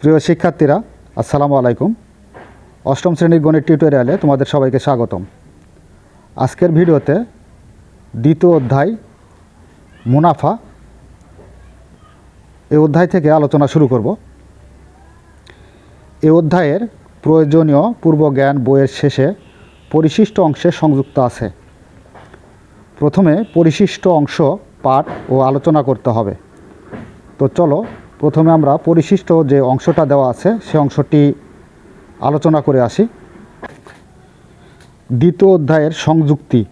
প্রিয় শিক্ষার্থীরা, আসসালামু আলাইকুম। অষ্টম শ্রেণির গণিত টিউটোরিয়ালে তোমাদের সবাইকে স্বাগতম। আজকের ভিডিওতে দ্বিতীয় অধ্যায়, মুনাফা এই অধ্যায় থেকে আলোচনা শুরু করব। এই অধ্যায়ের প্রয়োজনীয় পূর্বজ্ঞান বইয়ের শেষে পরিশিষ্ট অংশে সংযুক্ত আছে। প্রথমে পরিশিষ্ট অংশ, পাঠ ও আলোচনা করতে হবে। তো চলো প্রথমে আমরা পরিশিষ্ট যে অংশটা দেওয়া আছে, সে অংশটি আলোচনা করে আসি। দ্বিতীয় অধ্যায়ের সংযুক্তি।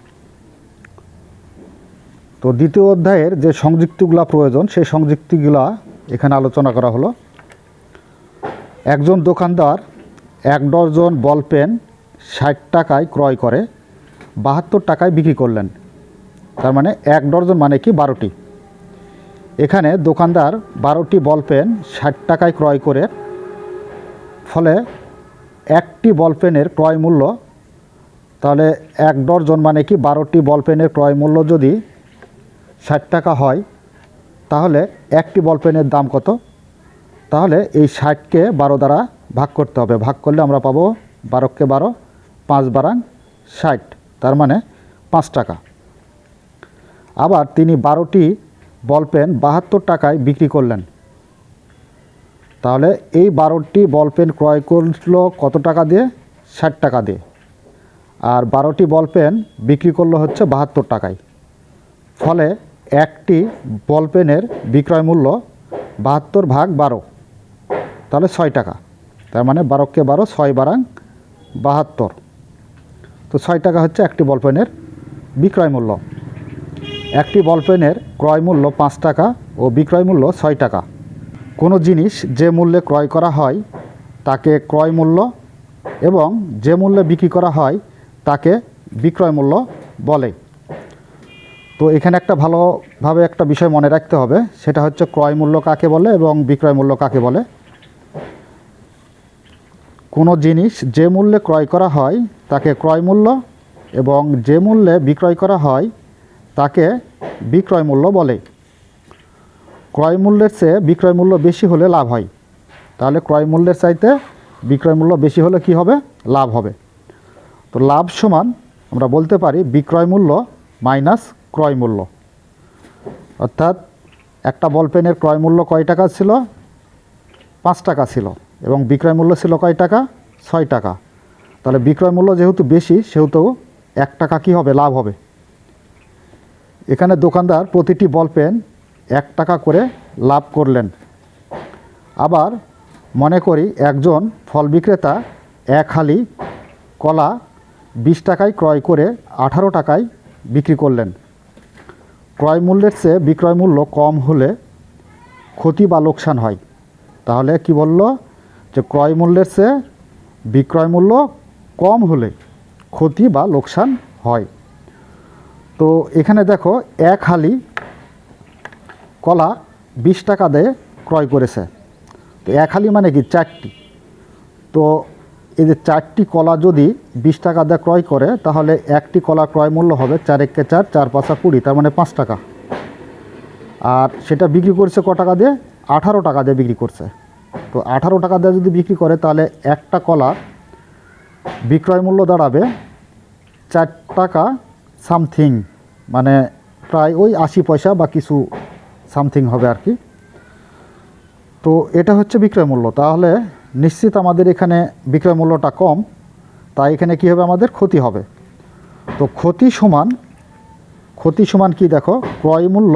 তো দ্বিতীয় অধ্যায়ের যে সংযুক্তিগুলা প্রয়োজন সেই সংযুক্তিগুলা এখানে আলোচনা করা হলো। একজন দোকানদার এক ডজন বল পেন ষাট টাকায় ক্রয় করে, বাহাত্তর টাকায় বিক্রি করলেন। তার মানে এক ডজন মানে কি? বারোটি। এখানে দোকানদার বারোটি বল পেন ষাট টাকায় ক্রয় করে, ফলে একটি বল পেনের ক্রয় মূল্য, তাহলে এক ডজন মানে কি বারোটি বল পেনের ক্রয় মূল্য যদি ষাট টাকা হয়, তাহলে একটি বল পেনের দাম কত? তাহলে এই ষাটকে বারো দ্বারা ভাগ করতে হবে। ভাগ করলে আমরা পাবো বারোকে বারো, পাঁচ বারাং ষাট, তার মানে পাঁচ টাকা। আবার তিনি বারোটি বল পেন বাহাত্তর টাকায় বিক্রি করলেন। তাহলে এই বারোটি বল পেন ক্রয় করল কত টাকা দিয়ে? ষাট টাকা দিয়ে। আর বারোটি বল পেন বিক্রি করল হচ্ছে বাহাত্তর টাকায়। ফলে একটি বল পেনের বিক্রয় মূল্য বাহাত্তর ভাগ বারো, তাহলে ছয় টাকা। তার মানে বারোকে বারো, ছয় বারাং বাহাত্তর। তো ছয় টাকা হচ্ছে একটি বল পেনের বিক্রয় মূল্য। একটি বল পেনের ক্রয় মূল্য পাঁচ টাকা ও বিক্রয় মূল্য ছয় টাকা। কোনো জিনিস যে মূল্যে ক্রয় করা হয়, তাকে ক্রয় মূল্য এবং যে মূল্যে বিক্রি করা হয়, তাকে বিক্রয় মূল্য বলে। তো এখানে একটা ভালোভাবে একটা বিষয় মনে রাখতে হবে, সেটা হচ্ছে ক্রয় মূল্য কাকে বলে এবং বিক্রয় মূল্য কাকে বলে। কোনো জিনিস যে মূল্যে ক্রয় করা হয়, তাকে ক্রয় মূল্য এবং যে মূল্যে বিক্রয় করা হয় তাকে বিক্রয় মূল্য বলে। ক্রয় মূল্যের চেয়ে বিক্রয় মূল্য বেশি হলে লাভ হয়। তাহলে ক্রয় মূল্যের চাইতে বিক্রয় মূল্য বেশি হলে কি হবে? লাভ হবে। তো লাভ সমান, আমরা বলতে পারি বিক্রয় মূল্য মাইনাস ক্রয় মূল্য। অর্থাৎ একটা বল পেনের ক্রয় মূল্য কয় টাকা ছিল? পাঁচ টাকা ছিল। এবং বিক্রয় মূল্য ছিল কয় টাকা? ছয় টাকা। তাহলে বিক্রয় মূল্য যেহেতু বেশি, সেহেতু এক টাকা কি হবে? লাভ হবে। এখানে দোকানদার প্রতিটি বল পেন এক টাকা করে লাভ করলেন। আবার মনে করি একজন ফল বিক্রেতা এক হালি কলা বিশ টাকায় ক্রয় করে আঠারো টাকায় বিক্রি করলেন। ক্রয় মূল্যের চেয়ে বিক্রয় মূল্য কম হলে ক্ষতি বা লোকসান হয়। তাহলে কি বলল? যে ক্রয় মূল্যের চেয়ে বিক্রয় মূল্য কম হলে ক্ষতি বা লোকসান হয়। তো এখানে দেখো, এক হালি কলা বিশ টাকা দিয়ে ক্রয় করেছে। তো এক হালি মানে কি? চারটি। তো এই যে চারটি কলা যদি বিশ টাকা দিয়ে ক্রয় করে, তাহলে একটি কলা ক্রয় মূল্য হবে চার একে চার চার পাঁচা কুড়ি, তার মানে পাঁচ টাকা। আর সেটা বিক্রি করছে ক টাকা দিয়ে? আঠারো টাকা দিয়ে বিক্রি করছে। তো আঠারো টাকা দিয়ে যদি বিক্রি করে, তাহলে একটা কলা বিক্রয় মূল্য দাঁড়াবে চার টাকা সামথিং মানে প্রায় ওই আশি পয়সা বা কিছু সামথিং হবে আর কি। তো এটা হচ্ছে বিক্রয় মূল্য। তাহলে নিশ্চিত আমাদের এখানে বিক্রয় মূল্যটা কম, তাই এখানে কী হবে? আমাদের ক্ষতি হবে। তো ক্ষতি সমান ক্ষতি সমান কি দেখো? ক্রয় মূল্য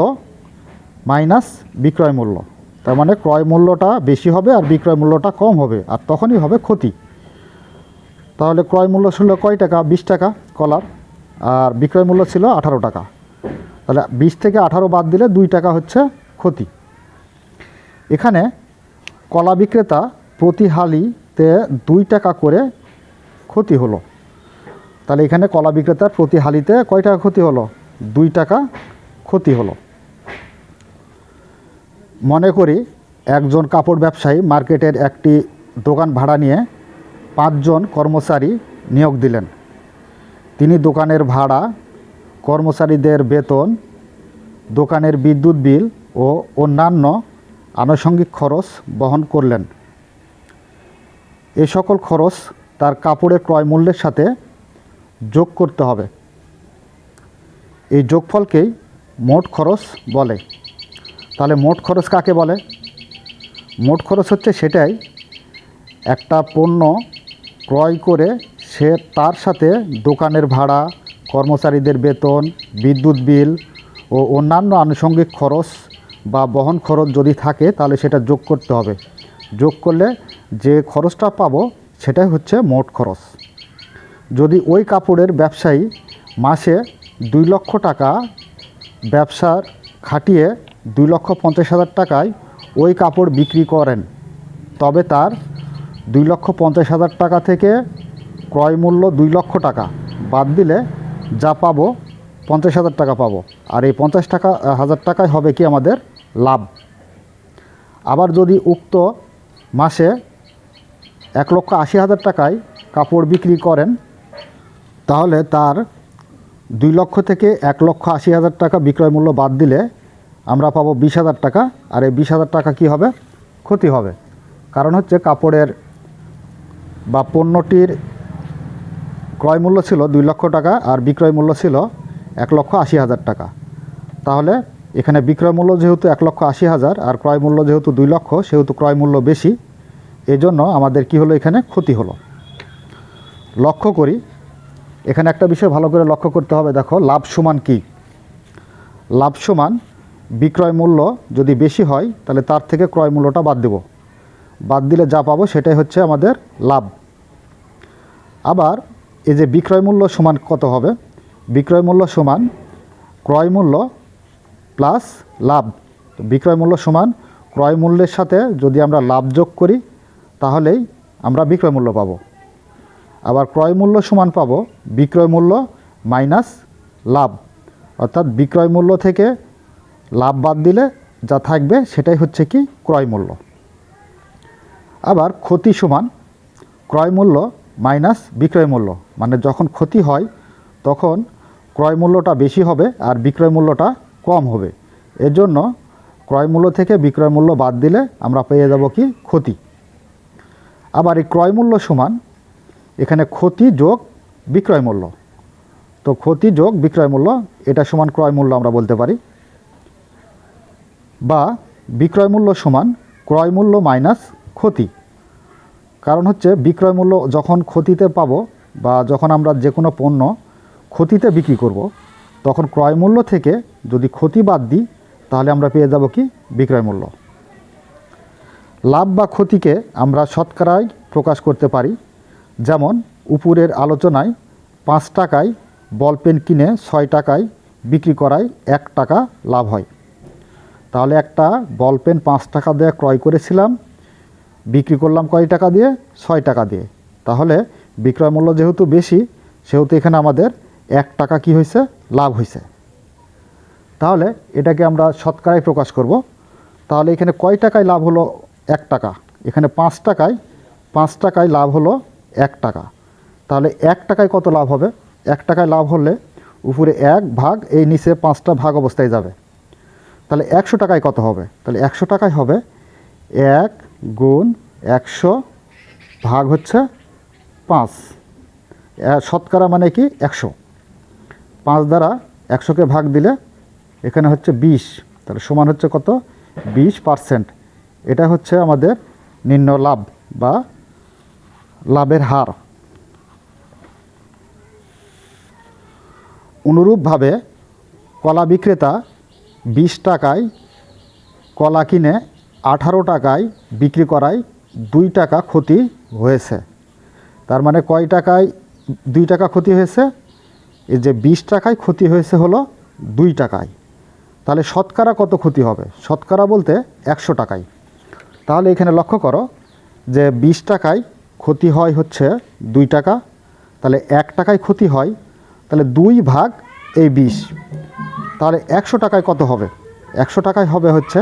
মাইনাস বিক্রয় মূল্য। তার মানে ক্রয় মূল্যটা বেশি হবে আর বিক্রয় মূল্যটা কম হবে, আর তখনই হবে ক্ষতি। তাহলে ক্রয় মূল্য ছিল কয় টাকা? বিশ টাকা কলার। আর বিক্রয় মূল্য ছিল আঠারো টাকা। তাহলে বিশ থেকে আঠারো বাদ দিলে দুই টাকা হচ্ছে ক্ষতি। এখানে কলা বিক্রেতা প্রতি হালিতে দুই টাকা করে ক্ষতি হলো। তাহলে এখানে কলা বিক্রেতার প্রতি হালিতে কয় টাকা ক্ষতি হলো? দুই টাকা ক্ষতি হলো। মনে করি একজন কাপড় ব্যবসায়ী মার্কেটের একটি দোকান ভাড়া নিয়ে পাঁচজন কর্মচারী নিয়োগ দিলেন। তিনি দোকানের ভাড়া, কর্মচারীদের বেতন, দোকানের বিদ্যুৎ বিল ও অন্যান্য আনুষঙ্গিক খরচ বহন করলেন। এ সকল খরচ তার কাপড়ের ক্রয় মূল্যের সাথে যোগ করতে হবে। এই যোগফলকেই মোট খরচ বলে। তাহলে মোট খরচ কাকে বলে? মোট খরচ হচ্ছে সেটাই, একটা পণ্য ক্রয় করে সে তার সাথে দোকানের ভাড়া, কর্মচারীদের বেতন, বিদ্যুৎ বিল ও অন্যান্য আনুষঙ্গিক খরচ বা বহন খরচ যদি থাকে, তাহলে সেটা যোগ করতে হবে। যোগ করলে যে খরচটা পাবো, সেটাই হচ্ছে মোট খরচ। যদি ওই কাপড়ের ব্যবসায়ী মাসে দুই লক্ষ টাকা ব্যবসার খাটিয়ে দুই লক্ষ পঞ্চাশ হাজার টাকায় ওই কাপড় বিক্রি করেন, তবে তার দুই লক্ষ পঞ্চাশ হাজার টাকা থেকে ক্রয় মূল্য দুই লক্ষ টাকা। বাদ দিলে যা পাবো, পঞ্চাশ হাজার টাকা পাবো। আর এই পঞ্চাশ টাকা হাজার টাকায় হবে কি আমাদের লাভ? আবার যদি উক্ত মাসে এক লক্ষ আশি হাজার টাকায় কাপড় বিক্রি করেন, তাহলে তার দুই লক্ষ থেকে এক লক্ষ আশি হাজার টাকা বিক্রয় মূল্য বাদ দিলে আমরা পাবো বিশ হাজার টাকা। আর এই বিশ হাজার টাকা কি হবে? ক্ষতি হবে। কারণ হচ্ছে কাপড়ের বা পণ্যটির ক্রয় মূল্য ছিল দুই লক্ষ টাকা আর বিক্রয় মূল্য ছিল এক লক্ষ আশি হাজার টাকা। তাহলে এখানে বিক্রয় মূল্য যেহেতু এক লক্ষ আশি হাজার আর ক্রয় মূল্য যেহেতু দুই লক্ষ, সেহেতু ক্রয় মূল্য বেশি, এজন্য আমাদের কি হলো এখানে? ক্ষতি হলো। লক্ষ্য করি। এখানে একটা বিষয় ভালো করে লক্ষ্য করতে হবে। দেখো, লাভ সমান কি? লাভ সমান বিক্রয় মূল্য যদি বেশি হয়, তাহলে তার থেকে ক্রয় মূল্যটা বাদ দেব। বাদ দিলে যা পাবো সেটাই হচ্ছে আমাদের লাভ। আবার এই যে বিক্রয় মূল্য সমান কত হবে? বিক্রয় মূল্য সমান ক্রয় মূল্য প্লাস লাভ। তো বিক্রয় মূল্য সমান ক্রয় মূল্যের সাথে যদি আমরা লাভ যোগ করি, তাহলেই আমরা বিক্রয় মূল্য পাবো। আবার ক্রয় মূল্য সমান পাবো বিক্রয় মূল্য মাইনাস লাভ। অর্থাৎ বিক্রয় মূল্য থেকে লাভ বাদ দিলে যা থাকবে সেটাই হচ্ছে কি? ক্রয় মূল্য। আবার ক্ষতি সমান, ক্রয় মূল্য মাইনাস বিক্রয় মূল্য। মানে যখন ক্ষতি হয়, তখন ক্রয় মূল্যটা বেশি হবে আর বিক্রয় মূল্যটা কম হবে। এর জন্য ক্রয় মূল্য থেকে বিক্রয় মূল্য বাদ দিলে আমরা পেয়ে যাব কি? ক্ষতি। আবার এই ক্রয় মূল্য সমান, এখানে ক্ষতি যোগ বিক্রয় মূল্য। তো ক্ষতি যোগ বিক্রয় মূল্য, এটা সমান ক্রয় মূল্য আমরা বলতে পারি। বা বিক্রয় মূল্য সমান ক্রয় মূল্য মাইনাস ক্ষতি। কারণ হচ্ছে বিক্রয় মূল্য যখন ক্ষতিতে পাবো বা যখন আমরা যে কোনো পণ্য ক্ষতিতে বিক্রি করব, তখন ক্রয় মূল্য থেকে যদি ক্ষতি বাদ দিই, তাহলে আমরা পেয়ে যাব কি? বিক্রয় মূল্য। লাভ বা ক্ষতিকে আমরা শতকরায় প্রকাশ করতে পারি। যেমন, উপরের আলোচনায় পাঁচ টাকায় বল পেন কিনে ছয় টাকায় বিক্রি করায় এক টাকা লাভ হয়। তাহলে একটা বল পেন পাঁচ টাকা দিয়ে ক্রয় করেছিলাম বিক্রি করলাম কয় টাকা দিয়ে? ছয় টাকা দিয়ে। তাহলে বিক্রয় মূল্য যেহেতু বেশি, সেহেতু এখানে আমাদের এক টাকা কি হয়েছে? লাভ হয়েছে। তাহলে এটাকে আমরা শতকরায় প্রকাশ করব। তাহলে এখানে কয় টাকায় লাভ হলো এক টাকা? এখানে পাঁচ টাকায় পাঁচ টাকায় লাভ হলো এক টাকা। তাহলে এক টাকায় কত লাভ হবে? এক টাকায় লাভ হলে উপরে এক ভাগ, এই নিচে পাঁচটা ভাগ অবস্থায় যাবে। তাহলে একশো টাকায় কত হবে? তাহলে একশো টাকায় হবে এক গুণ একশো ভাগ হচ্ছে পাঁচ। শতকরা মানে কি? একশো। পাঁচ দ্বারা একশোকে ভাগ দিলে এখানে হচ্ছে বিশ। তাহলে সমান হচ্ছে কত? বিশ পার্সেন্ট। এটা হচ্ছে আমাদের নিম্ন লাভ বা লাভের হার। অনুরূপভাবে কলা বিক্রেতা বিশ টাকায় কলা কিনে আঠারো টাকায় বিক্রি করায় দুই টাকা ক্ষতি হয়েছে। তার মানে কয় টাকায় দুই টাকা ক্ষতি হয়েছে? এই যে বিশ টাকায় ক্ষতি হয়েছে হলো দুই টাকায়। তাহলে শতকরা কত ক্ষতি হবে? শতকরা বলতে একশো টাকায়। তাহলে এখানে লক্ষ্য করো যে বিশ টাকায় ক্ষতি হয় হচ্ছে দুই টাকা। তাহলে এক টাকায় ক্ষতি হয়, তাহলে দুই ভাগ এই বিশ। তাহলে একশো টাকায় কত হবে? একশো টাকায় হবে হচ্ছে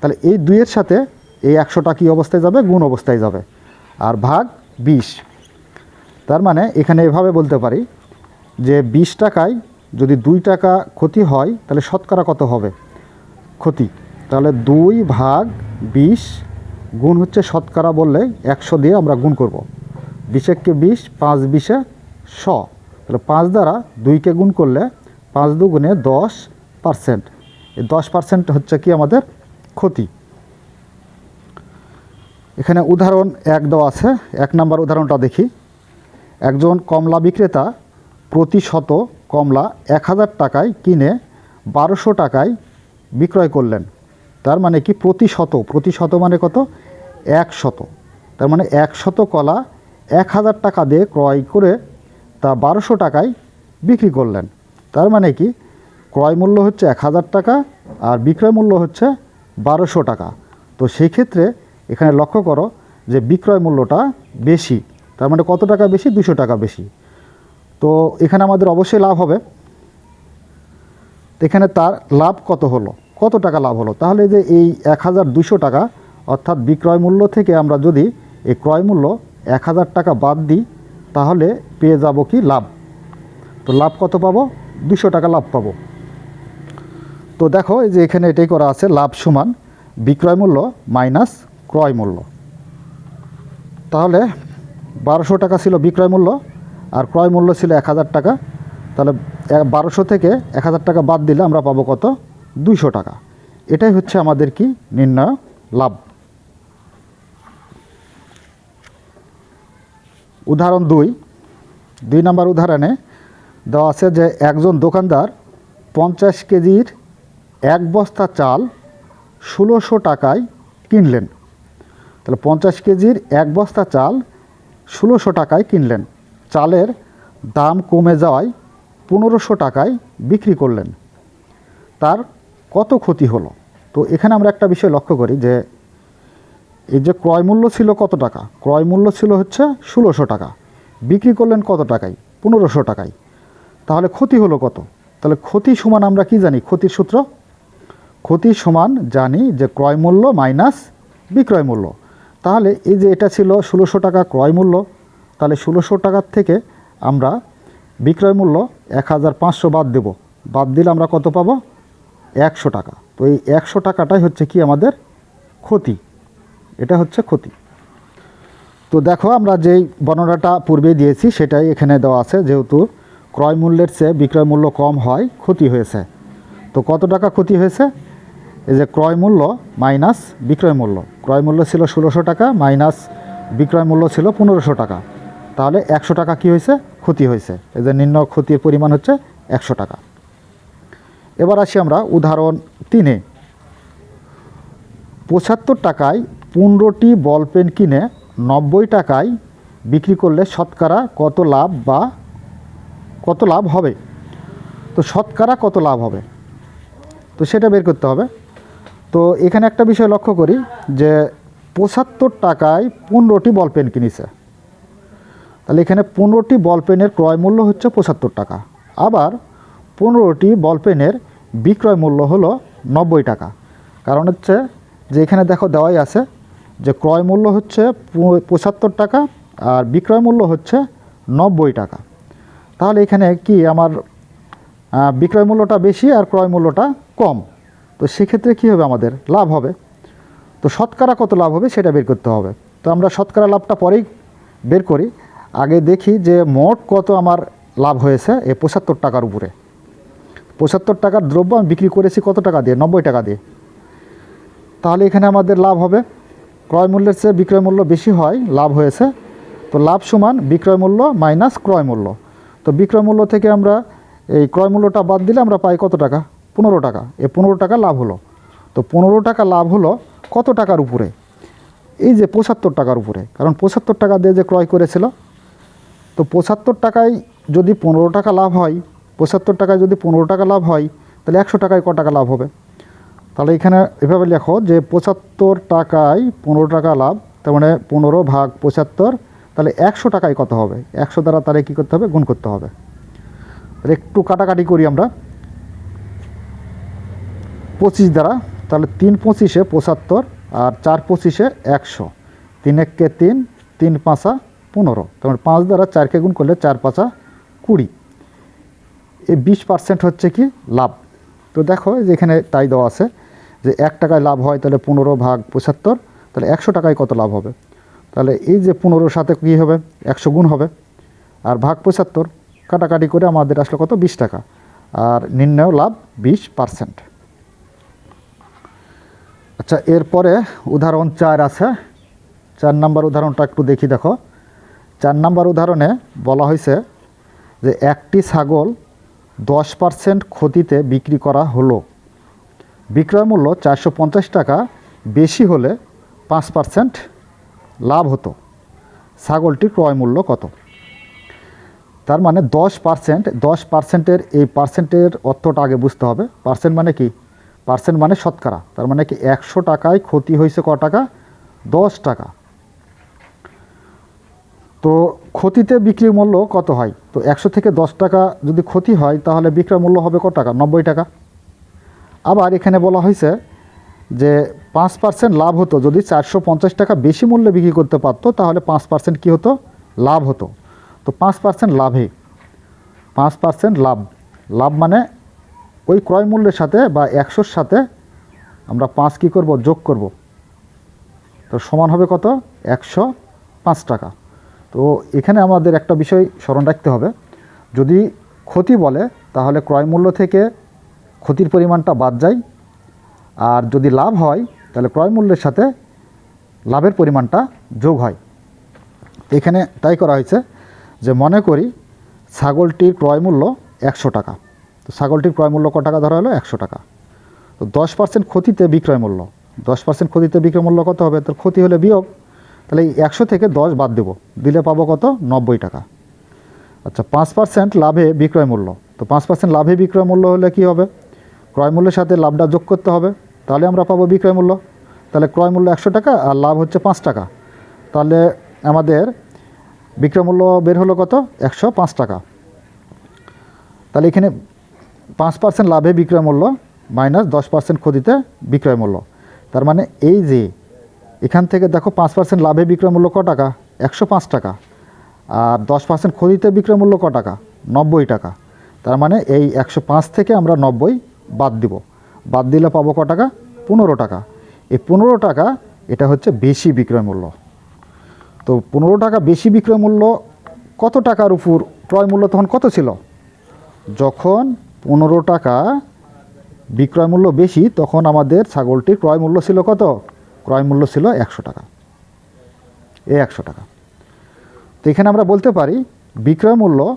তাহলে এই দুইয়ের সাথে এই একশোটা কী অবস্থায় যাবে? গুণ অবস্থায় যাবে। আর ভাগ বিশ। তার মানে এখানে এভাবে বলতে পারি যে বিশ টাকায় যদি দুই টাকা ক্ষতি হয়, তাহলে শতকরা কত হবে? ক্ষতি। তাহলে দুই ভাগ বিশ গুণ হচ্ছে শতকরা বললে একশো দিয়ে আমরা গুণ করব। বিশেককে বিশ, পাঁচ বিশে শ। তাহলে পাঁচ দ্বারা দুইকে গুণ করলে পাঁচ দুগুণে দশ পার্সেন্ট। এই দশ পার্সেন্ট হচ্ছে কি আমাদের ক্ষতি। এখানে উদাহরণ এক দেওয়া আছে, এক নাম্বার উদাহরণটা দেখি। একজন কমলা বিক্রেতা প্রতি শত কমলা এক হাজার টাকায় কিনে বারোশো টাকায় বিক্রয় করলেন। তার মানে কি প্রতি শত প্রতি শত মানে কত? এক শত। তার মানে এক শত কলা এক হাজার টাকা দিয়ে ক্রয় করে তা বারোশো টাকায় বিক্রি করলেন। তার মানে কি? ক্রয় মূল্য হচ্ছে এক হাজার টাকা আর বিক্রয় মূল্য হচ্ছে বারোশো টাকা। তো সেই ক্ষেত্রে এখানে লক্ষ্য করো যে বিক্রয় মূল্যটা বেশি। তার মানে কত টাকা বেশি? দুশো টাকা বেশি। তো এখানে আমাদের অবশ্যই লাভ হবে। এখানে তার লাভ কত হলো? কত টাকা লাভ হলো? তাহলে যে এই এক হাজার দুশো টাকা, অর্থাৎ বিক্রয় মূল্য থেকে আমরা যদি এই ক্রয় মূল্য এক হাজার টাকা বাদ দিই, তাহলে পেয়ে যাব কি? লাভ। তো লাভ কত পাবো? দুশো টাকা লাভ পাবো। তো দেখো, এই যে এখানে এটাই করা আছে, লাভ সমান, বিক্রয় মূল্য মাইনাস ক্রয় মূল্য। তাহলে বারোশো টাকা ছিল বিক্রয় মূল্য, আর ক্রয় মূল্য ছিল এক হাজার টাকা। তাহলে বারোশো থেকে এক হাজার টাকা বাদ দিলে আমরা পাবো কত? দুইশো টাকা। এটাই হচ্ছে আমাদের কি নির্ণয় লাভ। উদাহরণ দুই। দুই নম্বর উদাহরণে দেওয়া আছে যে একজন দোকানদার পঞ্চাশ কেজির এক বস্তা চাল ষোলোশো টাকায় কিনলেন। তাহলে পঞ্চাশ কেজির এক বস্তা চাল ষোলোশো টাকায় কিনলেন। চালের দাম কমে যাওয়ায় পনেরোশো টাকায় বিক্রি করলেন। তার কত ক্ষতি হলো? তো এখানে আমরা একটা বিষয় লক্ষ্য করি যে, এই যে ক্রয় মূল্য ছিল কত টাকা? ক্রয় মূল্য ছিল হচ্ছে ষোলোশো টাকা। বিক্রি করলেন কত টাকায়? পনেরোশো টাকায়। তাহলে ক্ষতি হলো কত? তাহলে ক্ষতি সমান আমরা কি জানি? ক্ষতির সূত্র ক্ষতি সমান জানি যে ক্রয় মূল্য মাইনাস বিক্রয় মূল্য। তাহলে এই যে এটা ছিল ষোলোশো টাকা ক্রয় মূল্য, তাহলে ষোলোশো টাকার থেকে আমরা বিক্রয় মূল্য এক হাজার পাঁচশো বাদ দেব। বাদ দিলে আমরা কত পাবো? একশো টাকা। তো এই একশো টাকাটাই হচ্ছে কি আমাদের ক্ষতি? এটা হচ্ছে ক্ষতি। তো দেখো আমরা যেই বর্ণনাটা পূর্বে দিয়েছি, সেটাই এখানে দেওয়া আছে। যেহেতু ক্রয় মূল্যের চেয়ে বিক্রয় মূল্য কম হয়, ক্ষতি হয়েছে। তো কত টাকা ক্ষতি হয়েছে? এই যে ক্রয় মূল্য মাইনাস বিক্রয় মূল্য, ক্রয় মূল্য ছিল ষোলোশো টাকা মাইনাস বিক্রয় মূল্য ছিল পনেরোশো টাকা। তাহলে একশো টাকা কি হয়েছে? ক্ষতি হয়েছে। এই যে নিম্ন ক্ষতির পরিমাণ হচ্ছে একশো টাকা। এবার আসি আমরা উদাহরণ তিনে। পঁচাত্তর টাকায় পনেরোটি বল পেন কিনে নব্বই টাকায় বিক্রি করলে শতকরা কত লাভ বা কত লাভ হবে? তো শতকরা কত লাভ হবে? তো সেটা বের করতে হবে। তো এখানে একটা বিষয় লক্ষ্য করি যে পঁচাত্তর টাকায় পনেরোটি বল পেন কিনেছে। তাহলে এখানে পনেরোটি বল পেনের ক্রয় মূল্য হচ্ছে পঁচাত্তর টাকা। আবার পনেরোটি বল পেনের বিক্রয় মূল্য হলো নব্বই টাকা। কারণ হচ্ছে যে এখানে দেখো দেওয়াই আছে যে ক্রয় মূল্য হচ্ছে পঁচাত্তর টাকা আর বিক্রয় মূল্য হচ্ছে নব্বই টাকা। তাহলে এখানে কি আমার বিক্রয় মূল্যটা বেশি আর ক্রয় মূল্যটা কম? তো সেক্ষেত্রে কী হবে আমাদের? লাভ হবে। তো শতকরা কত লাভ হবে সেটা বের করতে হবে। তো আমরা শতকরা লাভটা পরেই বের করি। আগে দেখি যে মোট কত আমার লাভ হয়েছে এই পঁচাত্তর টাকার উপরে। পঁচাত্তর টাকার দ্রব্য আমি বিক্রি করেছি কত টাকা দিয়ে? নব্বই টাকা দিয়ে। তাহলে এখানে আমাদের লাভ হবে। ক্রয় মূল্যের চেয়ে বিক্রয় মূল্য বেশি হয়, লাভ হয়েছে। তো লাভ সমান বিক্রয় মূল্য মাইনাস ক্রয় মূল্য। তো বিক্রয় মূল্য থেকে আমরা এই ক্রয় মূল্যটা বাদ দিলে আমরা পাই কত টাকা? পনেরো টাকা। এ পনেরো টাকা লাভ হলো। তো পনেরো টাকা লাভ হলো কত টাকার উপরে? এই যে পঁচাত্তর টাকার উপরে। কারণ পঁচাত্তর টাকা দিয়ে যে ক্রয় করেছিল, তো পঁচাত্তর টাকায় যদি পনেরো টাকা লাভ হয়, পঁচাত্তর টাকায় যদি পনেরো টাকা লাভ হয়, তাহলে একশো টাকায় ক টাকা লাভ হবে? তাহলে এখানে এভাবে লেখো যে পঁচাত্তর টাকায় পনেরো টাকা লাভ, তার মানে পনেরো ভাগ পঁচাত্তর, তাহলে একশো টাকায় কত হবে? একশো দ্বারা তাহলে কী করতে হবে? গুণ করতে হবে। তাহলে একটু কাটাকাটি করি আমরা। পঁচিশ দ্বারা, তাহলে তিন পঁচিশে পঁচাত্তর আর চার পঁচিশে একশো। তিন এককে তিন তিন পাঁচা পনেরো। তার মানে পাঁচ দ্বারা চারকে গুণ করলে চার পাঁচা কুড়ি। এই বিশ পার্সেন্ট হচ্ছে কি লাভ। তো দেখো যে এখানে তাই দেওয়া আছে যে এক টাকায় লাভ হয়, তাহলে পনেরো ভাগ পঁচাত্তর, তাহলে একশো টাকায় কত লাভ হবে? তাহলে এই যে পনেরোর সাথে কী হবে? একশো গুণ হবে। আর ভাগ পঁচাত্তর, কাটাকাটি করে আমাদের আসলে কত? বিশ টাকা। আর নির্ণয় লাভ বিশ পার্সেন্ট। আচ্ছা এরপরে উদাহরণ চার আছে। চার নাম্বার উদাহরণটা একটু দেখি, দেখো। চার নাম্বার উদাহরণে বলা হয়েছে যে, একটি ছাগল দশ পার্সেন্ট ক্ষতিতে বিক্রি করা হলো। বিক্রয় মূল্য চারশো পঞ্চাশ টাকা, বেশি হলে পাঁচ পার্সেন্ট লাভ হতো। ছাগলটির ক্রয় মূল্য কত? তার মানে দশ পার্সেন্ট, দশ পার্সেন্টের এই পার্সেন্টের অর্থটা আগে বুঝতে হবে। পার্সেন্ট মানে কি? পার্সেন্ট মানে শতকরা। তার মানে কি একশো টাকায় ক্ষতি হয়েছে ক টাকা? দশ টাকা। তো ক্ষতিতে বিক্রি মূল্য কত হয়? তো একশো থেকে দশ টাকা যদি ক্ষতি হয়, তাহলে বিক্রয় মূল্য হবে কত টাকা? নব্বই টাকা। আবার এখানে বলা হয়েছে যে পাঁচ পার্সেন্ট লাভ হতো। যদি চারশো পঞ্চাশ টাকা বেশি মূল্যে বিক্রি করতে পারতো, তাহলে পাঁচ পার্সেন্ট কী হতো? লাভ হতো। তো পাঁচ পার্সেন্ট লাভে। পাঁচ পার্সেন্ট লাভ। লাভ মানে ওই ক্রয় মূল্যের সাথে বা একশোর সাথে আমরা পাঁচ কী করব? যোগ করব। তো সমান হবে কত? একশো পাঁচ টাকা। তো এখানে আমাদের একটা বিষয় স্মরণ রাখতে হবে। যদি ক্ষতি বলে, তাহলে ক্রয় মূল্য থেকে ক্ষতির পরিমাণটা বাদ যায়। আর যদি লাভ হয়, তাহলে ক্রয় মূল্যের সাথে লাভের পরিমাণটা যোগ হয়। এখানে তাই করা হয়েছে যে মনে করি ছাগলটির ক্রয় মূল্য একশো টাকা। তো ছাগলটির ক্রয় মূল্য ক টাকা ধরা হলো? একশো টাকা। তো দশ পার্সেন্ট ক্ষতিতে বিক্রয় মূল্য। দশ পার্সেন্ট ক্ষতিতে বিক্রয় মূল্য কত হবে? তোর ক্ষতি হলে বিয়োগ। তাহলে এই একশো থেকে দশ বাদ দেবো। দিলে পাবো কত? নব্বই টাকা। আচ্ছা পাঁচ পার্সেন্ট লাভে বিক্রয় মূল্য। তো পাঁচ পার্সেন্ট লাভে বিক্রয় মূল্য হলে কী হবে? ক্রয় মূল্যের সাথে লাভটা যোগ করতে হবে। তাহলে আমরা পাবো বিক্রয় মূল্য। তাহলে ক্রয় মূল্য একশো টাকা আর লাভ হচ্ছে পাঁচ টাকা। তাহলে আমাদের বিক্রয় মূল্য বের হলো কত? একশো পাঁচ টাকা। তাহলে এখানে পাঁচ পার্সেন্ট লাভে বিক্রয় মূল্য মাইনাস দশ পার্সেন্ট ক্ষতিতে বিক্রয় মূল্য। তার মানে এই যে এখান থেকে দেখো পাঁচ পার্সেন্ট লাভে বিক্রয় মূল্য ক টাকা? একশো পাঁচ টাকা। আর দশ পার্সেন্ট ক্ষতিতে বিক্রয় মূল্য ক টাকা? নব্বই টাকা। তার মানে এই একশো পাঁচ থেকে আমরা নব্বই বাদ দিব। বাদ দিলে পাবো ক টাকা? পনেরো টাকা। এই পনেরো টাকা, এটা হচ্ছে বেশি বিক্রয় মূল্য। তো পনেরো টাকা বেশি বিক্রয় মূল্য কত টাকার উপর? ক্রয় মূল্য তখন কত ছিল? যখন পনেরো টাকা বিক্রয় মূল্য বেশি, তখন আমাদের ছাগলটির ক্রয় মূল্য ছিল কত? ক্রয় মূল্য ছিল একশো টাকা। এ একশো টাকা। তো এখানে আমরা বলতে পারি, বিক্রয় মূল্য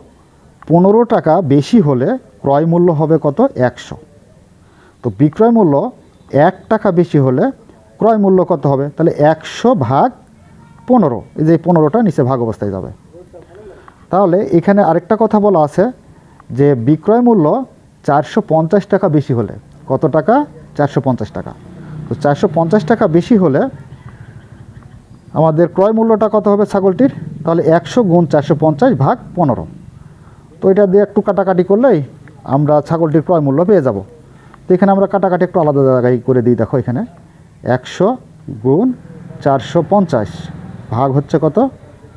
পনেরো টাকা বেশি হলে ক্রয় মূল্য হবে কত? একশো। তো বিক্রয় মূল্য এক টাকা বেশি হলে ক্রয় মূল্য কত হবে? তাহলে একশো ভাগ পনেরো। এই যে পনেরোটা নিচে ভাগ অবস্থায় যাবে। তাহলে এখানে আরেকটা কথা বলা আছে যে বিক্রয় মূল্য চারশো পঞ্চাশ টাকা বেশি হলে। কত টাকা? চারশো পঞ্চাশ টাকা। তো চারশো পঞ্চাশ টাকা বেশি হলে আমাদের ক্রয় মূল্যটা কত হবে ছাগলটির? তাহলে একশো গুণ চারশো পঞ্চাশ ভাগ পনেরো। তো এটা দিয়ে একটু কাটাকাটি করলেই আমরা ছাগলটির ক্রয় মূল্য পেয়ে যাব। তো এখানে আমরা কাটাকাটি একটু আলাদা জায়গায় করে দিই, দেখো এখানে। একশো গুণ চারশো পঞ্চাশ ভাগ হচ্ছে কত?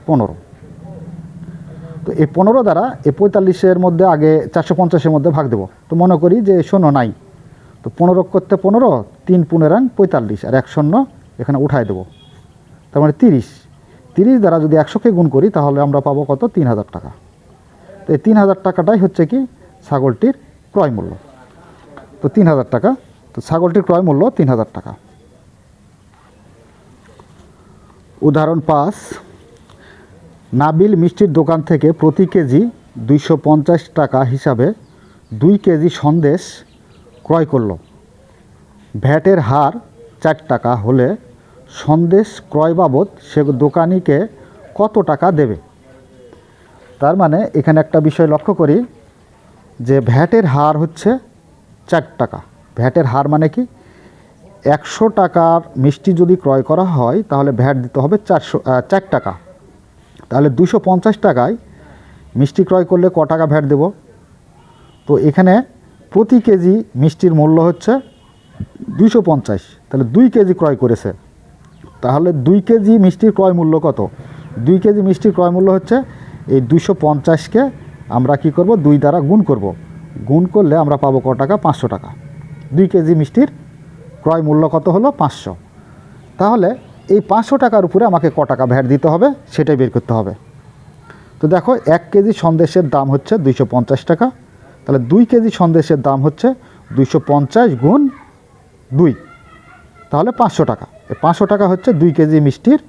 পনেরো। তো এই পনেরো দ্বারা এই পঁয়তাল্লিশের মধ্যে আগে চারশো পঞ্চাশের মধ্যে ভাগ দেবো। তো মনে করি যে শূন্য নাই। তো পনেরো করতে পনেরো, তিন পনেরাং পঁয়তাল্লিশ আর এক শূন্য এখানে উঠায় দেবো। তার মানে তিরিশ। তিরিশ দ্বারা যদি একশোকে গুণ করি তাহলে আমরা পাবো কত? তিন হাজার টাকা। তো এই তিন হাজার টাকাটাই হচ্ছে কি? ছাগলটির ক্রয় মূল্য। তো তিন হাজার টাকা। তো ছাগলটির ক্রয় মূল্য তিন হাজার টাকা। উদাহরণ পাঁচ। নাবিল মিষ্টির দোকান থেকে প্রতি কেজি দুইশো পঞ্চাশ টাকা হিসাবে দুই কেজি সন্দেশ ক্রয় করল। ভ্যাটের হার চার টাকা হলে সন্দেশ ক্রয় বাবদ সে দোকানিকে কত টাকা দেবে? তার মানে এখানে একটা বিষয় লক্ষ্য করি যে ভ্যাটের হার হচ্ছে চার টাকা। ভ্যাটের হার মানে কি? একশো টাকার মিষ্টি যদি ক্রয় করা হয় তাহলে ভ্যাট দিতে হবে চারশো চার টাকা। তাহলে দুশো পঞ্চাশ টাকায় মিষ্টি ক্রয় করলে ক টাকা ভ্যাট দেব? তো এখানে প্রতি কেজি মিষ্টির মূল্য হচ্ছে দুইশো পঞ্চাশ। তাহলে দুই কেজি ক্রয় করেছে। তাহলে দুই কেজি মিষ্টির ক্রয় মূল্য কত? দুই কেজি মিষ্টির ক্রয় মূল্য হচ্ছে এই দুশো পঞ্চাশকে আমরা কি করব? দুই দ্বারা গুণ করব। গুণ করলে আমরা পাবো ক টাকা? পাঁচশো টাকা। দুই কেজি মিষ্টির ক্রয় মূল্য কত হলো? পাঁচশো। তাহলে এই পাঁচশো টাকার উপরে আমাকে ক টাকা ভ্যাট দিতে হবে, সেটাই বের করতে হবে। তো দেখো, এক কেজি সন্দেশের দাম হচ্ছে দুইশো পঞ্চাশ টাকা। তাহলে দুই কেজি সন্দেশের দাম হচ্ছে দুইশো পঞ্চাশ গুণ দুই। তাহলে পাঁচশো টাকা। এই পাঁচশো টাকা হচ্ছে দুই কেজি মিষ্টির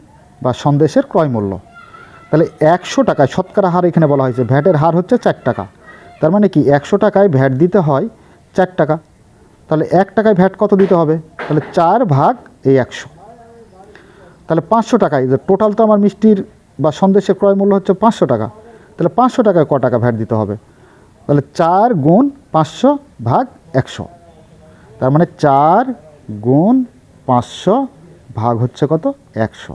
বা সন্দেশের ক্রয় মূল্য। তাহলে একশো টাকায় শতকরা হার এখানে বলা হয়েছে, ভ্যাটের হার হচ্ছে চার টাকা। তার মানে কি, একশো টাকায় ভ্যাট দিতে হয় চার টাকা। তাহলে এক টাকায় ভ্যাট কত দিতে হবে? তাহলে চার ভাগ এই একশো। তাহলে পাঁচশো টাকায় যে টোটাল তো আমার মিষ্টির বা সন্দেশের ক্রয় মূল্য হচ্ছে পাঁচশো টাকা, তাহলে পাঁচশো টাকায় ক টাকা ভ্যাট দিতে হবে? তাহলে চার গুণ পাঁচশো ভাগ একশো, তার মানে চার গুণ পাঁচশো ভাগ হচ্ছে কত? একশো।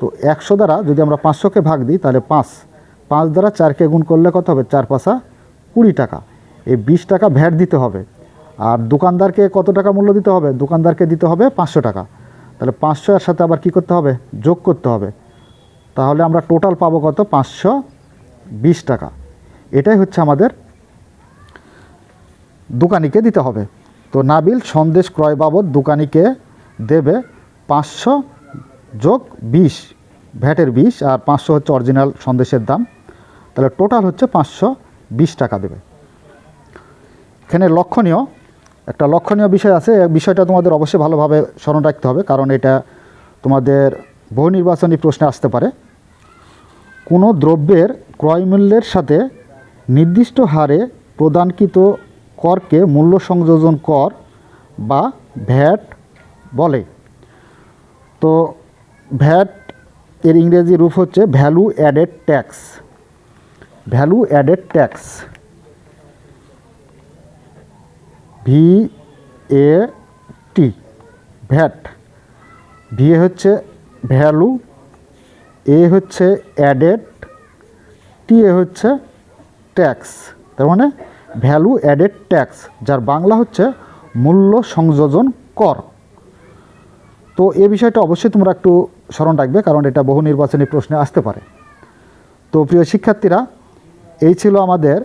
তো একশো দ্বারা যদি আমরা পাঁচশোকে ভাগ দিই, তাহলে পাঁচ পাঁচ দ্বারা চারকে গুণ করলে কত হবে? চার পাঁচা কুড়ি টাকা। এই বিশ টাকা ভ্যাট দিতে হবে। আর দোকানদারকে কত টাকা মূল্য দিতে হবে? দোকানদারকে দিতে হবে পাঁচশো টাকা। তাহলে পাঁচশো এর সাথে আবার কি করতে হবে? যোগ করতে হবে। তাহলে আমরা টোটাল পাবো কত? পাঁচশো বিশ টাকা। এটাই হচ্ছে আমাদের দোকানিকে দিতে হবে। তো নাবিল সন্দেশ ক্রয় বাবদ দোকানিকে দেবে পাঁচশো যোগ বিশ, ভ্যাটের বিশ, আর পাঁচশো হচ্ছে অরিজিনাল সন্দেশের দাম। তাহলে টোটাল হচ্ছে পাঁচশো বিশ টাকা দেবে। এখানে লক্ষণীয় একটা লক্ষণীয় বিষয় আছে বিষয়টা তোমাদের অবশ্যই ভালোভাবে স্মরণ রাখতে হবে, কারণ এটা তোমাদের বহু নির্বাচনী প্রশ্নে আসতে পারে। কোনো দ্রব্যের ক্রয় মূল্যের সাথে নির্দিষ্ট হারে প্রদানকৃত করকে মূল্য সংযোজন কর বা ভ্যাট বলে। তো ভ্যাট এর ইংরেজি রূপ হচ্ছে value added tax. Value added tax. V A T VAT V A হচ্ছে ভ্যালু এ হচ্ছে অ্যাডেড টি এ হচ্ছে ট্যাক্স তার মানে ভ্যালু অ্যাডেড ট্যাক্স যার বাংলা হচ্ছে মূল্য সংযোজন কর। তো এ বিষয়টা অবশ্যই তোমরা একটু স্মরণ রাখবে, কারণ এটা বহু নির্বাচনী প্রশ্নে আসতে পারে। তো প্রিয় শিক্ষার্থীরা, এই ছিল আমাদের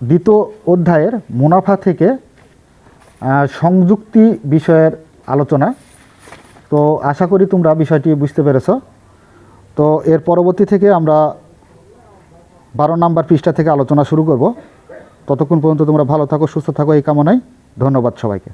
দ্বিতীয় অধ্যায়ের মুনাফা থেকে সংযুক্তি বিষয়ের আলোচনা। তো আশা করি তোমরা বিষয়টি বুঝতে পেরেছ। তো এর পরবর্তী থেকে আমরা বারো নাম্বার পৃষ্ঠা থেকে আলোচনা শুরু করব। ততক্ষণ পর্যন্ত তোমরা ভালো থাকো, সুস্থ থাকো, এই কামনায় ধন্যবাদ সবাইকে।